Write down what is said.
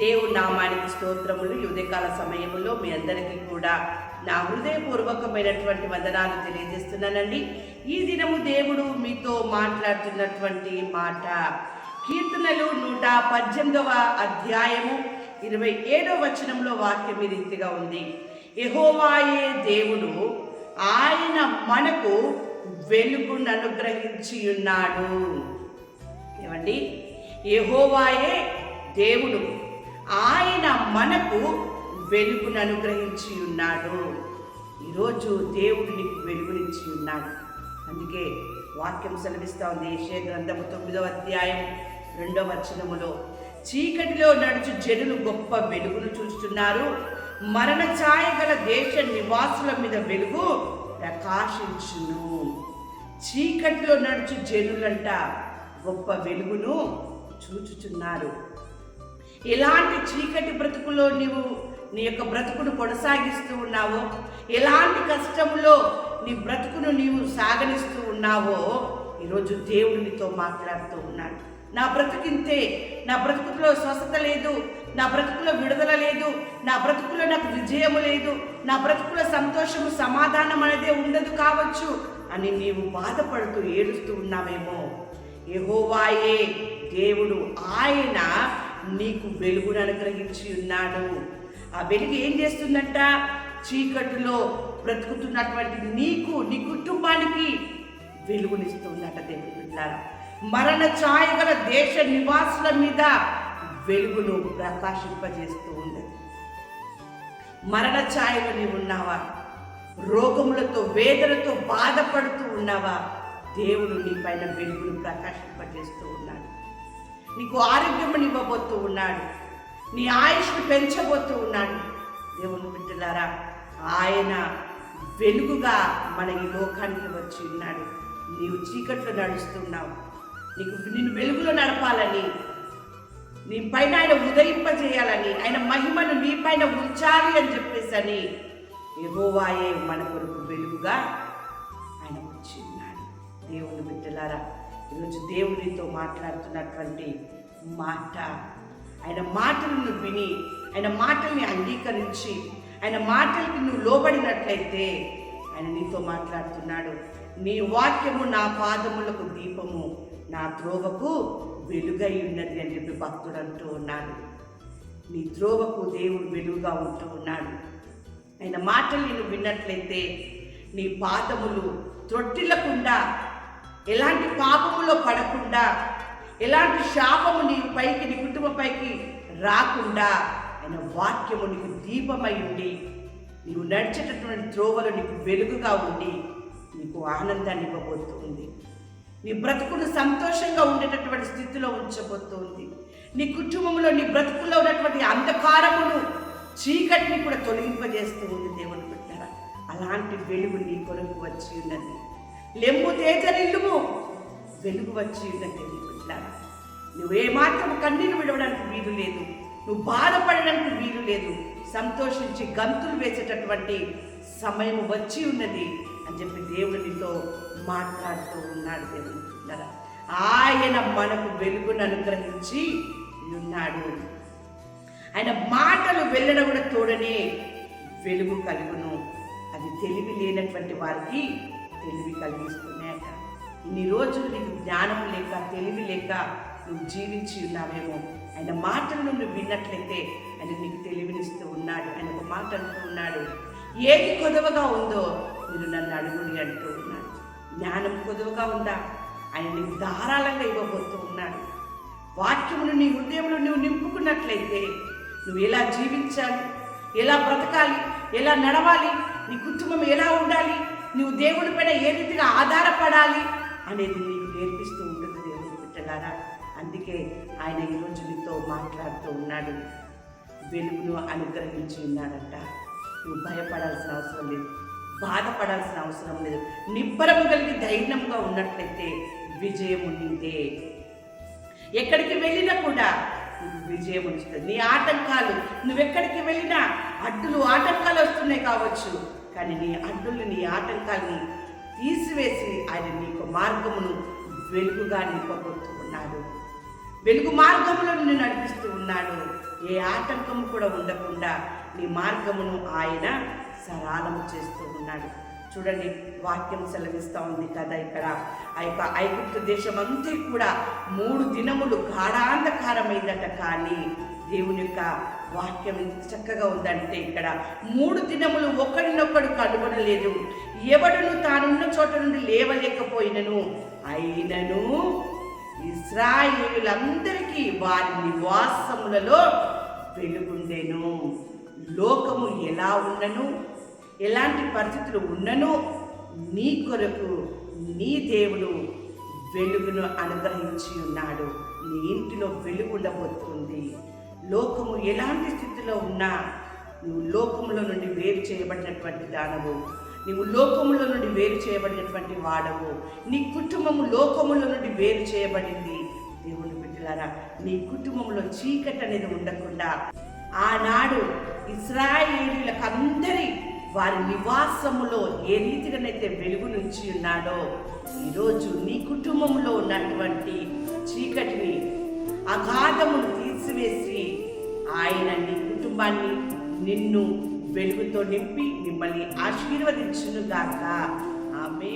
దేవుడి నామానికి స్తోత్రములు. ఈ సమయంలో మీ అందరికీ కూడా నా హృదయపూర్వకమైనటువంటి వందనాలు తెలియజేస్తున్నానండి. ఈ దినము దేవుడు మీతో మాట్లాడుతున్నటువంటి మాట. కీర్తనలు నూట పద్దెనిమిదవ అధ్యాయము ఇరవై ఏడవ వచనంలో వాక్యం ఈ రీతిగా ఉంది. ఎహోవాయే దేవుడు ఆయన మనకు వెలుగును అనుగ్రహించి ఉన్నాడు ఏమండి? యెహోవాయే దేవుడు. ఆయన మనకు వెలుగును అనుగ్రహించి ఉన్నాడు ఈరోజు దేవుడు నీకు వెలుగునిచ్చి ఉన్నాడు అందుకే వాక్యం సెలవిస్తా ఉంది. ఏషే గ్రంథము తొమ్మిదవ అధ్యాయం రెండవ వచనములో చీకటిలో నడుచు జనులు గొప్ప వెలుగును చూస్తున్నారు మరణ ఛాయ గల దేశ నివాసుల మీద వెలుగు ప్రకాశించును. చీకటిలో నడుచు జనులంట గొప్ప వెలుగును చూచుచున్నారు. ఎలాంటి చీకటి బ్రతుకులో నీవు నీ యొక్క బ్రతుకును కొనసాగిస్తూ ఉన్నావో ఎలాంటి కష్టంలో నీ బ్రతుకును నీవు సాగనిస్తూ ఉన్నావో ఈరోజు దేవుడు నీతో మాట్లాడుతూ ఉన్నాడు. నా బ్రతుకింతే నా బ్రతుకులో స్వస్థత లేదు నా బ్రతుకులో విడుదల లేదు నా బ్రతుకులో నాకు విజయము లేదు నా బ్రతుకులో సంతోషము సమాధానం అనేదే ఉండదు కావచ్చు అని నీవు బాధపడుతూ ఏడుస్తూ ఉన్నావేమో. యెహోవాయే దేవుడు ఆయన నీకు వెలుగును అనుగ్రహించి ఉన్నాడు. ఆ వెలుగు ఏం చేస్తుందంట? చీకటిలో బ్రతుకుతున్నటువంటి నీకు నీ కుటుంబానికి వెలుగునిస్తుందట దేవుడు బిడ్డలారా. మరణ ఛాయ గల దేశ నివాసుల మీద వెలుగును ప్రకాశింపజేస్తూ ఉన్నది మరణ ఛాయలో నీవు ఉన్నావా? రోగములతో వేదనతో బాధపడుతూ ఉన్నావా? దేవుడు నీ పైన వెలుగును ప్రకాశింపజేస్తూ ఉన్నాడు. నీకు ఆరోగ్యమునివ్వబోతూ ఉన్నాడు. నీ ఆయుష్ను పెంచబోతూ ఉన్నాడు. దేవుని బిడ్డలారా ఆయన వెలుగుగా మన ఈ లోకానికి వచ్చి ఉన్నాడు. నీవు చీకట్లో నడుస్తున్నావు. నీకు నిన్ను వెలుగులో నడపాలని నీ పైన ఆయన ఉదయింపజేయాలని ఆయన మహిమను నీ పైన ఉంచాలి అని చెప్పేసి అని ఎగోవాయే మన కొరకు వెలుగుగా ఆయన వచ్చి ఉన్నాడు. దేవుని బిడ్డలారా ఈరోజు దేవునితో మాట్లాడుతున్నటువంటి మాట. ఆయన మాటలను విని ఆయన మాటల్ని అంగీకరించి ఆయన మాటలకి నువ్వు లోబడినట్లయితే ఆయన నీతో మాట్లాడుతున్నాడు. నీ వాక్యము నా పాదములకు దీపము నా త్రోవకు వెలుగై ఉన్నది అని చెప్పి భక్తుడు అంటూ ఉన్నాడు. నీ త్రోవకు దేవుడు వెలుగుగా ఉంటూ ఉన్నాడు. ఆయన మాటలు నేను విన్నట్లయితే నీ పాదములు త్రొట్టిల్లకుండా ఎలాంటి పాపములో పడకుండా ఎలాంటి శాపము నీ పైకి నీ కుటుంబం పైకి రాకుండా ఆయన వాక్యము నీకు దీపమై ఉండి నీవు నడిచేటటువంటి త్రోవలు నీకు వెలుగుగా ఉండి నీకు ఆనందాన్ని ఇవ్వబోతుంది. నీ బ్రతుకును సంతోషంగా ఉండేటటువంటి స్థితిలో ఉంచబోతోంది. నీ కుటుంబంలో నీ బ్రతుకుల్లో ఉన్నటువంటి అంధకారమును చీకటిని కూడా తొలగింపజేస్తూ ఉంది దేవుని బిడ్డరా. అలాంటి వెలుగు నీ కొరకు వచ్చి ఉన్నది. లెంబు తేజరిల్లుము వెలుగు వచ్చి ఉందంటే నీ నువ్వే మాత్రం కన్నీరు విడవడానికి వీలు లేదు. నువ్వు బాధపడడానికి వీలు లేదు. సంతోషించి గంతులు వేసేటటువంటి సమయం వచ్చి ఉన్నది అని చెప్పి దేవుడు నీతో మాట్లాడుతూ ఉన్నాడు దేవుడు. ఆయన మనకు వెలుగును అనుగ్రహించి ఉన్నాడు. ఆయన మాటలు వెళ్ళడం కూడా తోడనే వెలుగు కలుగును. అది తెలివి లేనటువంటి వారికి తెలివి కలిగిస్తున్నాయట. ఇన్ని రోజులు నీకు జ్ఞానం లేక తెలివి లేక నువ్వు జీవించి ఉన్నావేమో. ఆయన మాటలు నువ్వు విన్నట్లయితే ఆయన నీకు తెలివినిస్తూ ఉన్నాడు. ఆయన ఒక మాట అంటూ ఉన్నాడు. ఏది కొదవగా ఉందో మీరు నన్ను అడుగుని అంటూ ఉన్నాడు. జ్ఞానం కొదవగా ఉందా? ఆయన నీకు ధారాళంగా ఇవ్వబోతూ ఉన్నాడు. వాక్యమును నీ హృదయంలో నువ్వు నింపుకున్నట్లయితే నువ్వు ఎలా జీవించాలి? ఎలా బ్రతకాలి? ఎలా నడవాలి? నీ కుటుంబం ఎలా ఉండాలి? నువ్వు దేవుని పైన ఏ రీతిగా ఆధారపడాలి అనేది నీకు నేర్పిస్తూ ఉంటుంది దేవుని బిడ్డలారా. అందుకే ఆయన ఈరోజు నీతో మాట్లాడుతూ ఉన్నాడు. వెలుగును అనుగ్రహించి ఉన్నాడంట. నువ్వు భయపడాల్సిన అవసరం లేదు. బాధపడాల్సిన అవసరం లేదు. నిబ్బరము కలిగి ధైర్యంగా ఉన్నట్లయితే విజయం ఉండిందే ఎక్కడికి వెళ్ళినా కూడా విజయం ఉంచుతుంది నీ ఆటంకాలు నువ్వెక్కడికి వెళ్ళినా అడ్డులు ఆటంకాలు వస్తున్నాయి కావచ్చు. కానీ నీ అడ్డులు నీ ఆటంకాల్ని తీసివేసి ఆయన నీకు మార్గమును వెలుగుగా నింపబోతూ ఉన్నాడు. వెలుగు మార్గంలో నిన్ను నడిపిస్తూ ఉన్నాడు. ఏ ఆటంకము కూడా ఉండకుండా నీ మార్గమును ఆయన సరళము చేస్తూ ఉన్నాడు. చూడండి వాక్యం సెలవిస్తూ ఉంది కదా ఇక్కడ. ఆ యొక్క ఐగుప్తు దేశం అంతా కూడా మూడు దినములు గాఢాంధకారమైందట కానీ దేవుని యొక్క వాక్యం ఎంత చక్కగా ఉందంటే ఇక్కడ మూడు దినములు ఒకరినొకడు కనుగొనలేదు. ఎవడును తానున్న చోట నుండి లేవలేకపోయినను. అయినను ఇస్రాయేలులందరికీ వారి నివాసములలో వెలుగుండెను. లోకము ఎలా ఉన్నను? ఎలాంటి పరిస్థితులు ఉన్నను? నీ కొరకు నీ దేవుడు వెలుగును అనుగ్రహించి ఉన్నాడు. నీ ఇంటిలో వెలుగు ఉండబోతుంది. లోకము ఎలాంటి స్థితిలో ఉన్నా నువ్వు లోకములో నుండి వేరు చేయబడినటువంటి దానవు. నీవు లోకములో నుండి వేరు చేయబడినటువంటి వాడవు. నీ కుటుంబము లోకములో నుండి వేరు చేయబడింది. దేవుని బిడ్డలారా నీ కుటుంబంలో చీకటి అనేది ఉండకుండా ఆనాడు ఇస్రాయేలీలకు అందరి వారి నివాసములో ఏ రీతిగానైతే వెలుగు నుంచి ఉన్నాడో ఈరోజు నీ కుటుంబంలో ఉన్నటువంటి చీకటిని అగాధమును ఆయన నీ కుటుంబాన్ని నిన్ను వెలుగుతో నింపి మిమ్మల్ని ఆశీర్వదించునుగాక ఆమె